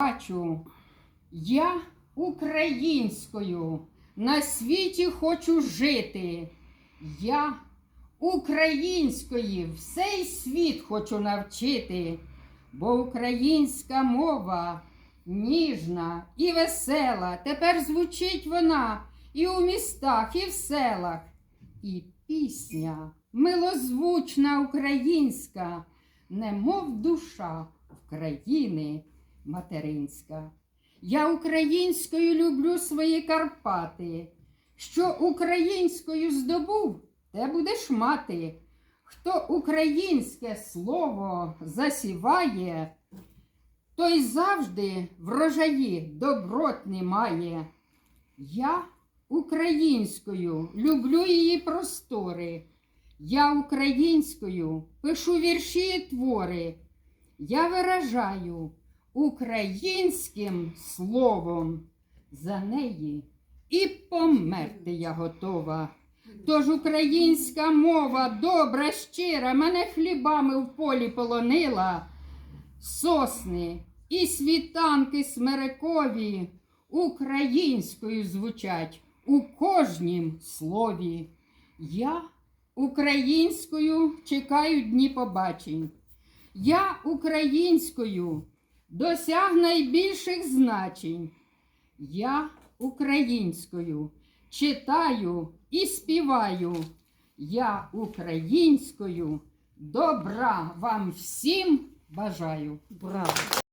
бачу. Я українською на світі хочу жити. Я української всей світ хочу навчити, бо українська мова ніжна і весела. Тепер звучить вона і у містах, і в селах. І пісня милозвучна українська, немов душа України материнська. Я українською люблю свої Карпати. Що українською здобув, те будеш мати. Хто українське слово засіває, той завжди врожаї добротні має. Я українською люблю її простори. Я українською пишу вірші і твори. Я виражаю українським словом за неї і померти я готова. Тож українська мова добра, щира, мене хлібами в полі полонила. Сосни і світанки смерекові українською звучать у кожнім слові. Я українською чекаю дні побачень. Я українською досяг найбільших значень. Я українською читаю і співаю. Я українською добра вам всім бажаю. Браво!